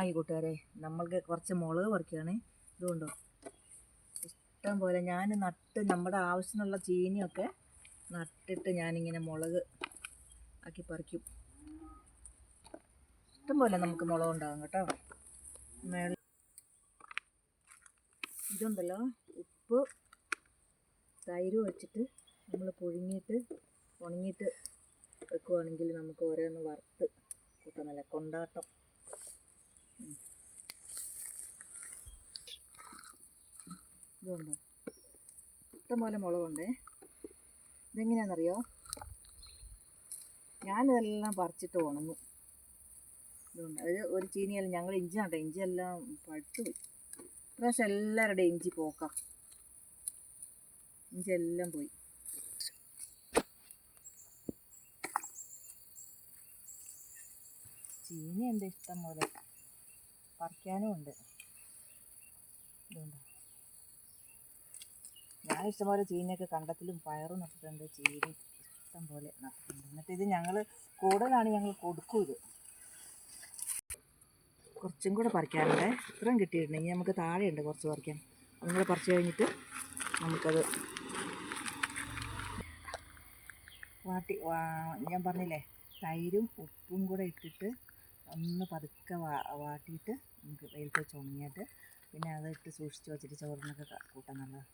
ആയി കൂട്ടുകാരെ. നമ്മൾക്ക് കുറച്ച് മുളക് പറിക്കുകയാണ് ഇതുകൊണ്ടോ? ഇഷ്ടം പോലെ ഞാൻ നട്ട് നമ്മുടെ ആവശ്യത്തിനുള്ള ചീനിയൊക്കെ നട്ടിട്ട് ഞാനിങ്ങനെ മുളക് ആക്കി പറിക്കും. ഇഷ്ടം പോലെ നമുക്ക് മുളക് ഉണ്ടാകും കേട്ടോ. മേള ഇതുണ്ടല്ലോ. ഉപ്പ് തൈര് വെച്ചിട്ട് നമ്മൾ പുഴുങ്ങിയിട്ട് ഉണങ്ങിയിട്ട് വെക്കുവാണെങ്കിൽ നമുക്ക് ഓരോന്ന് വറുത്ത് കൂട്ടാൻ കൊണ്ടാട്ടം. ഇതുണ്ടോ? ഇഷ്ടംപോലെ മുളകുണ്ടേ. ഇതെങ്ങനെയാണെന്നറിയോ? ഞാനിതെല്ലാം പറിച്ചിട്ട് ഉണങ്ങും. ഇതുണ്ട്. അത് ഒരു ചീനിയല്ല ഞങ്ങൾ ഇഞ്ചി നട്ടെ ഇഞ്ചിയെല്ലാം പഴുത്തു പോയി പ്രാവശ്യം എല്ലാവരുടെയും ഇഞ്ചി പോക്കാം. ഇഞ്ചി എല്ലാം പോയി. ചീനി എന്റെ ഇഷ്ടം പോലെ? പറിക്കാനും ഉണ്ട്. ഞാൻ ഇഷ്ടംപോലെ ചീനിയൊക്കെ കണ്ടത്തിലും പയറും നട്ടിട്ടുണ്ട് ചീനി ഇഷ്ടം പോലെ നട്ടിട്ടുണ്ട്. എന്നിട്ട് ഇത് ഞങ്ങൾ കൂടുതലാണ് ഞങ്ങൾ കൊടുക്കും ഇത് കുറച്ചും കൂടെ പറിക്കാനുണ്ട്. ഇത്രയും കിട്ടിയിട്ടുണ്ട്. ഇനി നമുക്ക് താഴെയുണ്ട് കുറച്ച് പറിക്കാൻ. അതും കൂടെ പറിച്ച് കഴിഞ്ഞിട്ട് നമുക്കത് വാട്ടി ഞാൻ പറഞ്ഞില്ലേ തൈരും ഉപ്പും കൂടെ ഇട്ടിട്ട് ഒന്ന് പതുക്കെ വാ വാട്ടിയിട്ട് നമുക്ക് വെയിലത്ത് വെച്ച് ഉണങ്ങിയിട്ട് പിന്നെ അത് ഇട്ട് സൂക്ഷിച്ച് വെച്ചിട്ട് ചോറിനൊക്കെ കൂട്ടാൻ നല്ലതാണ്